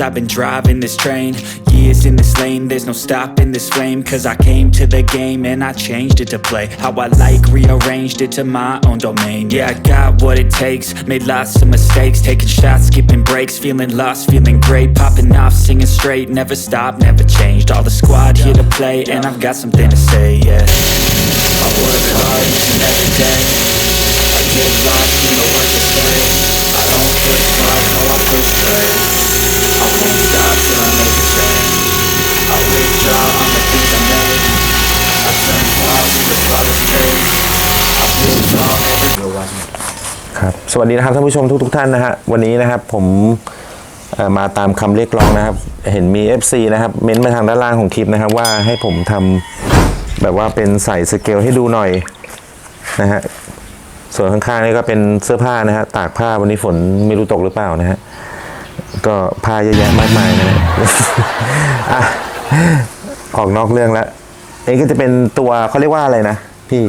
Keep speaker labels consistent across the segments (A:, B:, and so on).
A: I've been driving this train. Years in this lane, there's no stopping this flame. Cause I came to the game and I changed it to play. How I like, rearranged it to my own domain Yeah, I got what it takes, made lots of mistakes. Taking shots, skipping breaks, feeling lost, feeling great. Popping off, singing straight, never stopped, never changed. All the squad here to play and I've got something to say, yeah. I work hard every day. I get lost in the work day. I don't pause, no I push play I won't stop till I make a change I withdraw on the things I made I turn flaws into flawless traits I build all every
B: ครับสวัสดีนะครับท่านผู้ชมทุกทท่านนะฮะวันนี้นะครับผมมาตามคำเรียกร้องนะครับ เห็นมี FC นะครับเม้นต์มาทางด้านล่างของคลิปนะครับว่าให้ผมทำแบบว่าเป็นใส่สเกลให้ดูหน่อยนะฮะส่วนข้างๆนี่ก็เป็นเสื้อผ้านะฮะตากผ้าวันนี้ฝนไม่รู้ตกหรือเปล่านะฮะ ก็ผ้าเยอะแยะมากมายนะฮะอะออกนอกเรื่องแล้วเอ้ก็จะเป็นตัวเขาเรียกว่าอะไรนะพี่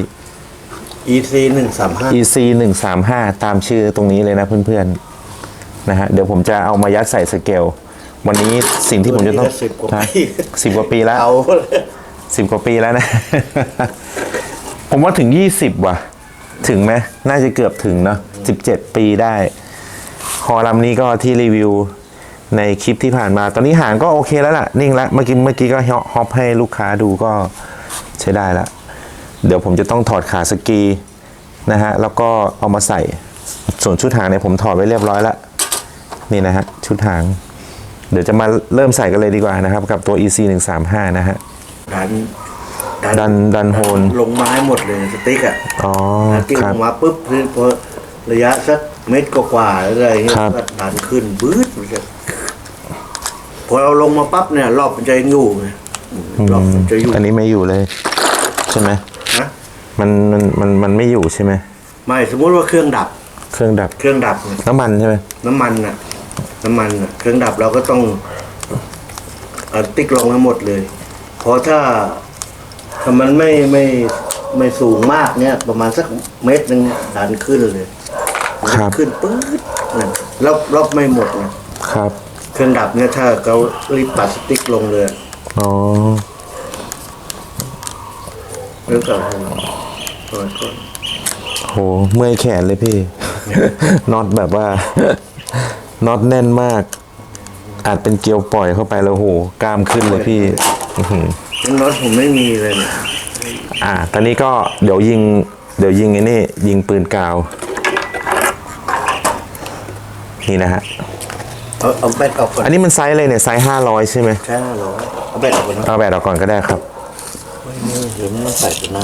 C: EC หนึ่งสามห้า
B: EC 1 3 5ตามชื่อตรงนี้เลยนะเพื่อนๆนะฮะเดี๋ยวผมจะเอามายัดใส่สเกล วันนี้สิ่งที่ผมจะต้อง
C: สิบกว่า
B: ฮะ
C: ปี
B: สิบกว่าปีแล้ว
C: เอา
B: สิบกว่าปีแล้วนะ ผมว่าถึงยี่สิบว่ะ ถึงไหมน่าจะเกือบถึงเนาะสิบเจ็ดปีได้ คอลำนี้ก็ที่รีวิวในคลิปที่ผ่านมา ตอนนี้หางก็โอเคแล้วล่ะ นิ่งแล้ว เมื่อกี้เมื่อกี้ก็ฮอปให้ลูกค้าดูก็ใช้ได้ละ เดี๋ยวผมจะต้องถอดขาสกีนะฮะ แล้วก็เอามาใส่ ส่วนชุดหางเนี่ยผมถอดไว้เรียบร้อยแล้วนี่นะฮะ ชุดหาง เดี๋ยวจะมาเริ่มใส่กันเลยดีกว่านะครับ กับตัว EC 1 3 5นะฮะ
C: ดัน
B: ดันดันโฮน
C: ลงไม้หมดเลยสติ๊กอะ
B: อ๋อ
C: กิ้ง
B: ครั
C: ล
B: บ
C: งมาปุ๊บคือพอระยะสัก เมตรกว่าๆอะไรเงี้ย
B: ครับ
C: ก็ดันขึ้นบื้ดมันจะพอเราลงมาปั๊บเนี่ย รอบมันจะยังอยู่ไงรอบมันจะอยู่
B: อันนี้ไม่อยู่เลย ใช่ไหม
C: นะ
B: มันมันมันมันไม่อยู่ใช่ไหม
C: ไม่สมมติว่าเครื่องดับ
B: เครื่องดับ
C: เครื่องดับเนี่ย
B: น้ำมันใช่ไหม
C: น้ำมันน่ะ น้ำมันน่ะ เครื่องดับเราก็ต้องเอาติ๊กลงให้หมดเลย เพราะถ้าถ้ามันไม่ไม่ไม่สูงมากเนี่ย ประมาณสักเมตรหนึ่งเนี่ยดันขึ้นเลย มัน
B: ครับ
C: ขึ้นปื๊ดนั่นรอบรอบไม่หมดนะครับเครื่องดับเนี่ยถ้าเขารีบตัดสติ๊กลงเลย
B: อ๋อ
C: แล้วก็เปิดก่อน
B: โหเมื่อยแขนเลยพี่ น็อตแบบว่า น็อตแน่นมาก อาจเป็นเกลียวปล่อยเข้าไปแล้วโหกล้ามขึ้นเลยพี่อื้อหือ
C: น็อตผมไม่มีเลยเนี่ย
B: อ่า ตอนนี้ก็เดี๋ยวยิง เดี๋ยวยิงไอ้นี่ ยิงปืนกาว นี่นะฮะ
C: เอาเอาแบตออกก่อน
B: อันนี้มันไซส์อะไรเนี่ยไซส์ห้าร้อยใช่ไหม
C: ใช่หรอเอาแบตออกก่อนนะ
B: เอาแบตออกก่อนก็ได้ครับ
C: เดี๋ยวมันใส่ตัวหน้า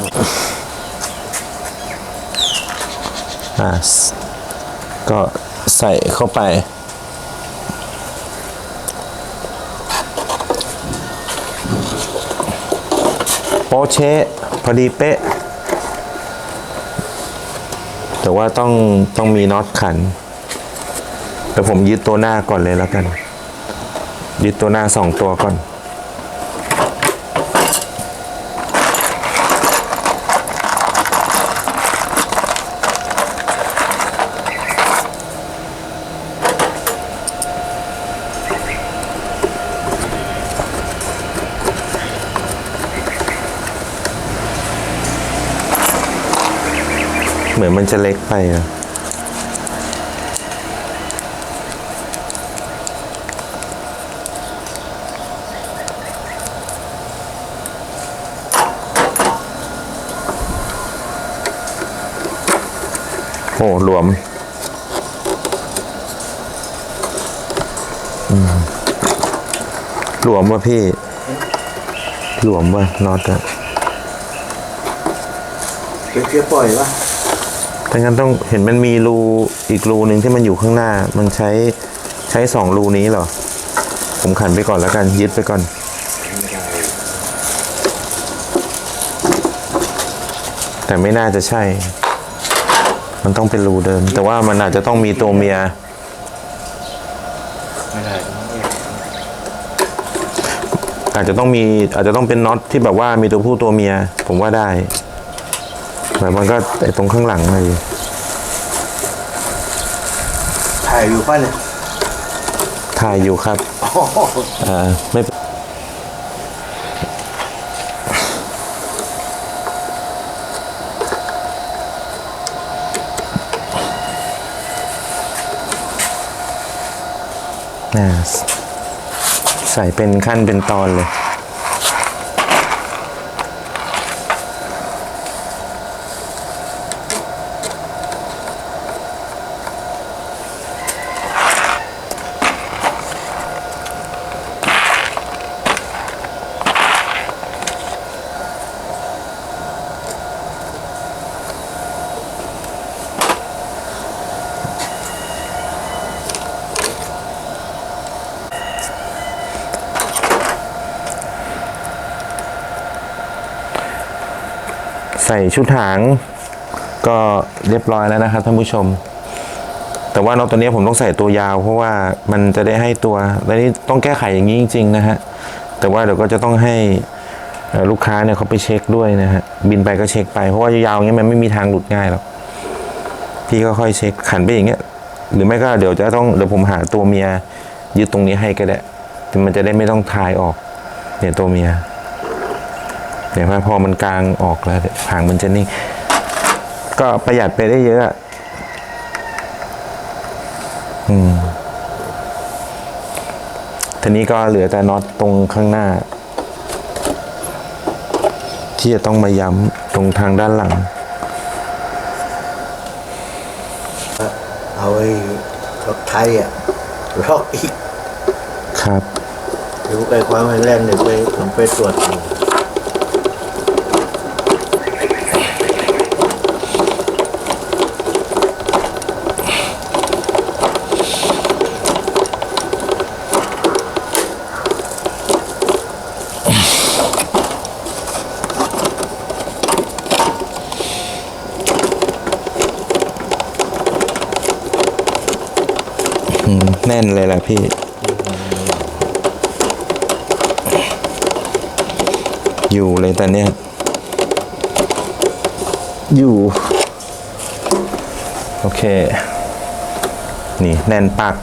B: อ่าสก็ใส่เข้าไป โปะเชะพอดีเป๊ะ แต่ว่าต้องต้องมีน็อตขัน แต่ผมยึดตัวหน้าก่อนเลยแล้วกัน ยึดตัวหน้าสองตัวก่อน เหมือนมันจะเล็กไปอะ โอ้หลวมอืมหลวมว่ะพี่ หลวมว่ะน็อตอะ
C: เดี๋ยวเกียร์ปล่อยวะ
B: ถ้างั้นต้องเห็นมันมีรูอีกรูหนึ่งที่มันอยู่ข้างหน้า มันใช้ใช้สองรูนี้เหรอ ผมขันไปก่อนแล้วกัน ยึดไปก่อนแต่ไม่น่าจะใช่ มันต้องเป็นรูเดิม แต่ว่ามันอาจจะต้องมีตัวเมีย
C: ไม่ได้
B: อาจจะต้องมีอาจจะต้องเป็นน็อตที่แบบว่ามีตัวผู้ตัวเมีย ผมว่าได้แบบมันก็ไอตรงข้างหลังเลย
C: ถ่ายอยู่ป่ะเนี่ย
B: ถ่ายอยู่ครับอ่าไม่เป็น ใส่เป็นขั้นเป็นตอนเลย ใส่ชุดหางก็เรียบร้อยแล้วนะครับท่านผู้ชม แต่ว่านกตัวนี้ผมต้องใส่ตัวยาว เพราะว่ามันจะได้ให้ตัวและนี่ต้องแก้ไขอย่างนี้จริง ๆ นะฮะแต่ว่าเดี๋ยวก็จะต้องให้ลูกค้าเนี่ยเขาไปเช็คด้วยนะฮะบินไปก็เช็คไปเพราะว่ายาวอย่างเงี้ยมันไม่มีทางหลุดง่ายหรอกพี่ก็ค่อยเช็คขันไปอย่างเงี้ยหรือไม่ก็เดี๋ยวจะต้องเดี๋ยวผมหาตัวเมียยึดตรงนี้ให้ก็ได้แต่มันจะได้ไม่ต้องทายออกเนี่ยตัวเมีย เดี๋ยวพอมันกลางออกแล้วหางมันจะนิ่ง ก็ประหยัดไปได้เยอะอะอืมทีนี้ก็เหลือแต่น็อตตรงข้างหน้า ที่จะต้องมาย้ำตรงทางด้านหลัง
C: เอาไอ้ล็อกไทยอะล็อกอีก
B: ครับ
C: เดี๋ยวไปความแข็งแรงเดี๋ยวไปผมไปตรวจ
B: แน่นเลยแหละพี่ อยู่เลยแต่เนี้ยอยู่ โอเค นี่แน่นปัก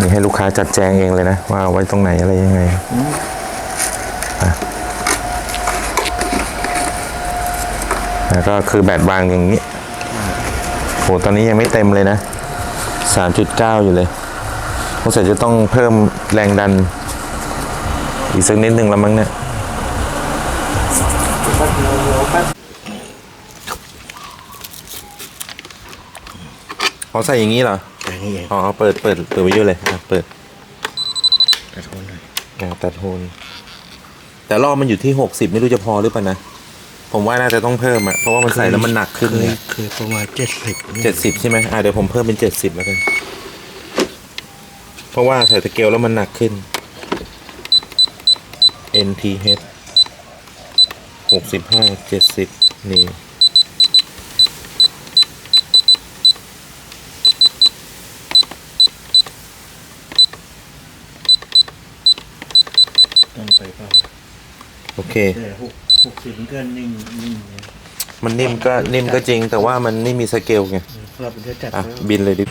B: นี่ให้ลูกค้าจัดแจงเองเลยนะ ว่าเอาไว้ตรงไหนอะไรยังไง แล้วก็คือแบตวางอย่างนี้โหตอนนี้ยังไม่เต็มเลยนะ 3.9 อยู่เลยสงสัยจะต้องเพิ่มแรงดัน อีกสักนิดนึงแล้วมั้งเนี่ยอ๋อใส่อย่างนี้เหรอ
C: อย่างนี้เอง
B: อ๋อเปิดเปิดเปิดวิทยุเลยอะเปิด
C: กระโทนหน่อย
B: อ่าตัดโทนแต่รอบมันอยู่ที่60ไม่รู้จะพอหรือเปล่านะ ผมว่าน่าจะต้องเพิ่มอะเพราะว่ามันใส่แล้วมันหนักขึ้น
C: เค
B: เลยย
C: เคยประมาณเจ็ดสิบ
B: เจ็ดสิบใช่ไหมอ่าเดี๋ยวผมเพิ่มเป็นเจ็ดสิบแล้วกัน เพราะว่าใส่ตะเกียวแล้วมันหนักขึ้น NTH หกสิบห้าเจ็ดสิบนี่
C: ต้องไปเปล่า
B: โอเค
C: แต่ หกหกสิบมันก็นิ่งนิ่งเลย
B: มันนิ่มก็นิ่มก็จริงแต่ว่ามันไม่มีสเกลไง
C: เราเป็นจะจัด
B: อะ
C: ไว้
B: บินเลยดิ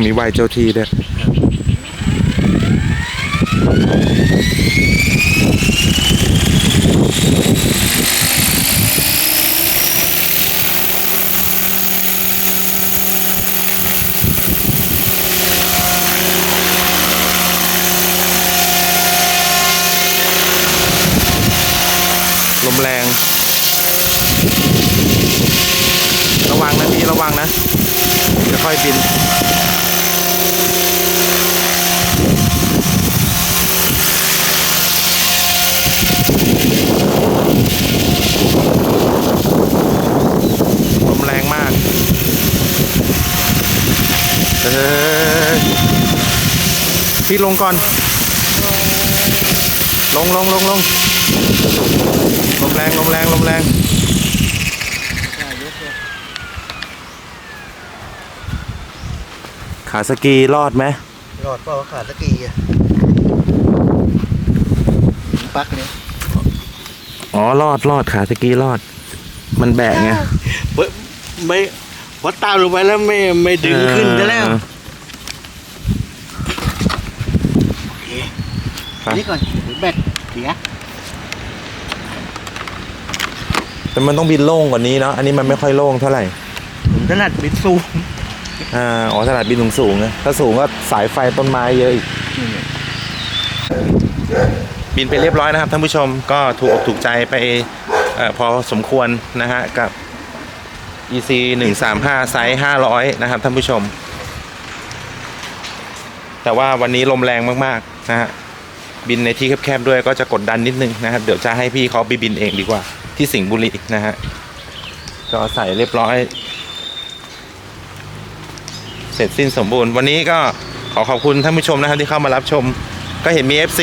B: มีไหวเจ้าที่ด้วยลมแรง ระวังนะพี่ ระวังนะจะค่อยบิน ลมแรงมาก เออพี่ลงก่อน ลงลงลงลงลมแรงลมแรงลมแรงขาสกีรอดไหม
C: รอดเปล่าวะขาตะกี้อะปักเนี่ย
B: อ๋อรอดรอดขาสกีรอด มันแบะไง
C: ไม่ ไม่พอตามลงไปแล้วไม่ไม่ดึงขึ้นได้แล้ว
B: เออครับ
C: นี่ก่อนเดี๋ยวแบตเสีย
B: แต่มันต้องบินโล่งกว่านี้เนาะอันนี้มันไม่ค่อยโล่งเท่าไหร่
C: ผมถนัดบิดสูง
B: อ่าอ๋อถนัดบินสูงสูงๆนะถ้าสูงก็สายไฟต้นไม้เยอะอีกบินไปเรียบร้อยนะครับท่านผู้ชมก็ถูกอกถูกใจไปเออพอสมควรนะฮะกับ EC 135 ไซส์ 500 นะครับท่านผู้ชม แต่ว่าวันนี้ลมแรงมากๆนะฮะบินในที่แคบๆด้วยก็จะกดดันนิดนึงนะครับ เดี๋ยวจะให้พี่เขาไปบินเองดีกว่า ที่สิงห์บุรีนะฮะก็ใส่เรียบร้อย เสร็จสิ้นสมบูรณ์ วันนี้ก็ขอขอบคุณท่านผู้ชมนะครับที่เข้ามารับชม ก็เห็นมี FC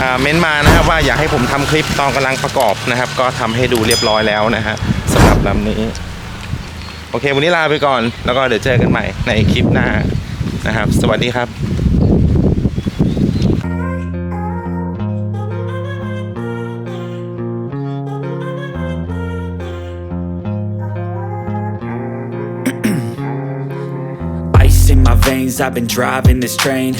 B: อ่าเม้นมานะครับว่าอยากให้ผมทำคลิปตอนกำลังประกอบนะครับ ก็ทำให้ดูเรียบร้อยแล้วนะฮะสำหรับลำนี้ โอเค วันนี้ลาไปก่อน แล้วก็เดี๋ยวเจอกันใหม่ในคลิปหน้านะครับ สวัสดีครับ
A: Ice in my veins, I've been driving this train